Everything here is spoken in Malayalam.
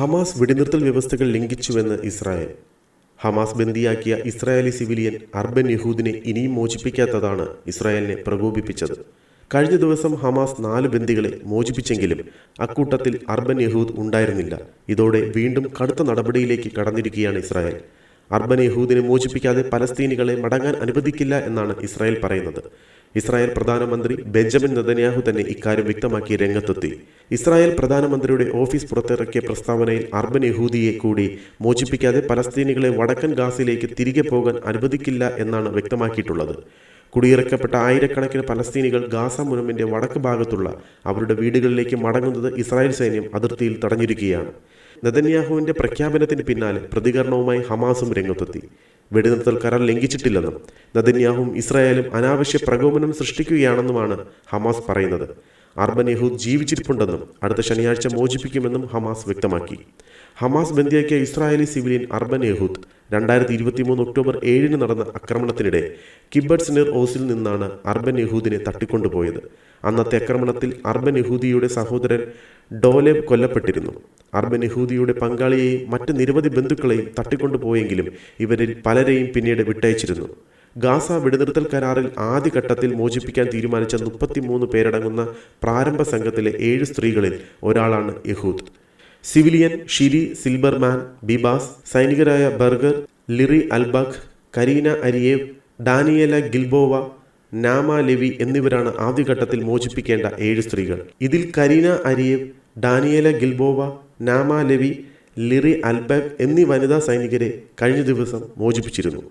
ഹമാസ് വെടിനിർത്തൽ വ്യവസ്ഥകൾ ലംഘിച്ചുവെന്ന് ഇസ്രായേൽ. ഹമാസ് ബന്ദിയാക്കിയ ഇസ്രായേലി സിവിലിയൻ അർബൻ യഹൂദിനെ ഇനിയും മോചിപ്പിക്കാത്തതാണ് ഇസ്രായേലിനെ പ്രകോപിപ്പിച്ചത്. കഴിഞ്ഞ ദിവസം ഹമാസ് നാല് ബന്ദികളെ മോചിപ്പിച്ചെങ്കിലും അക്കൂട്ടത്തിൽ അർബൻ യഹൂദ് ഉണ്ടായിരുന്നില്ല. ഇതോടെ വീണ്ടും കടുത്ത നടപടിയിലേക്ക് കടന്നിരിക്കുകയാണ് ഇസ്രായേൽ. അർബൻ യഹൂദിനെ മോചിപ്പിക്കാതെ പലസ്തീനികളെ മടങ്ങാൻ അനുവദിക്കില്ല എന്നാണ് ഇസ്രായേൽ പറയുന്നത്. ഇസ്രായേൽ പ്രധാനമന്ത്രി ബെഞ്ചമിൻ നദന്യാഹു തന്നെ ഇക്കാര്യം വ്യക്തമാക്കി രംഗത്തെത്തി. ഇസ്രായേൽ പ്രധാനമന്ത്രിയുടെ ഓഫീസ് പുറത്തിറക്കിയ പ്രസ്താവനയിൽ അർബൻ യഹൂദിയെ കൂടി മോചിപ്പിക്കാതെ പലസ്തീനികളെ വടക്കൻ ഗാസിലേക്ക് തിരികെ പോകാൻ അനുവദിക്കില്ല എന്നാണ് വ്യക്തമാക്കിയിട്ടുള്ളത്. കുടിയിറക്കപ്പെട്ട ആയിരക്കണക്കിന് പലസ്തീനികൾ ഗാസ മുനമ്പിന്റെ വടക്ക് ഭാഗത്തുള്ള അവരുടെ വീടുകളിലേക്ക് മടങ്ങുന്നത് ഇസ്രായേൽ സൈന്യം അതിർത്തിയിൽ തടഞ്ഞിരിക്കുകയാണ്. നെതന്യാഹുവിന്റെ പ്രഖ്യാപനത്തിന് പിന്നാലെ പ്രതികരണവുമായി ഹമാസും രംഗത്തെത്തി. വെടിനിർത്തൽ കരാർ ലംഘിച്ചിട്ടില്ലെന്നും നദന്യാഹും ഇസ്രായേലും അനാവശ്യ പ്രകോപനം സൃഷ്ടിക്കുകയാണെന്നുമാണ് ഹമാസ് പറയുന്നത്. അർബൻ യഹൂദ് ജീവിച്ചിരിപ്പുണ്ടെന്നും അടുത്ത ശനിയാഴ്ച മോചിപ്പിക്കുമെന്നും ഹമാസ് വ്യക്തമാക്കി. ഹമാസ് ബന്ദിയാക്കിയ ഇസ്രായേലി സിവിലിയൻ അർബൻ യഹൂദ് രണ്ടായിരത്തി ഇരുപത്തി മൂന്ന് ഒക്ടോബർ ഏഴിന് നടന്ന ആക്രമണത്തിനിടെ കിബട്സ് നിർ ഓസിൽ നിന്നാണ് അർബൻ യഹൂദിനെ തട്ടിക്കൊണ്ടുപോയത്. അന്നത്തെ ആക്രമണത്തിൽ അർബൻ യഹൂദിയുടെ സഹോദരൻ ഡോലേബ് കൊല്ലപ്പെട്ടിരുന്നു. അർബൻ യഹൂദിയുടെ പങ്കാളിയെയും മറ്റ് നിരവധി ബന്ധുക്കളെയും തട്ടിക്കൊണ്ടുപോയെങ്കിലും ഇവരിൽ പലരെയും പിന്നീട് വിട്ടയച്ചിരുന്നു. ഗാസ വെടിനിർത്തൽ കരാറിൽ ആദ്യഘട്ടത്തിൽ മോചിപ്പിക്കാൻ തീരുമാനിച്ച മുപ്പത്തിമൂന്ന് പേരടങ്ങുന്ന പ്രാരംഭ സംഘത്തിലെ ഏഴ് സ്ത്രീകളിൽ ഒരാളാണ് Yehud. Civilian Shiri Silberman Bibas സൈനികരായ Berger Liri Albag Karina Ariev Daniella Gilboa Naama Levy എന്നിവരാണ് ആദ്യഘട്ടത്തിൽ മോചിപ്പിക്കേണ്ട ഏഴ് സ്ത്രീകൾ. ഇതിൽ Kareena Ariev Daniela Gilboa Naama levy ലിറി അൽബഖ് എന്നീ വനിതാ സൈനികരെ കഴിഞ്ഞ ദിവസം മോചിപ്പിച്ചിരുന്നു.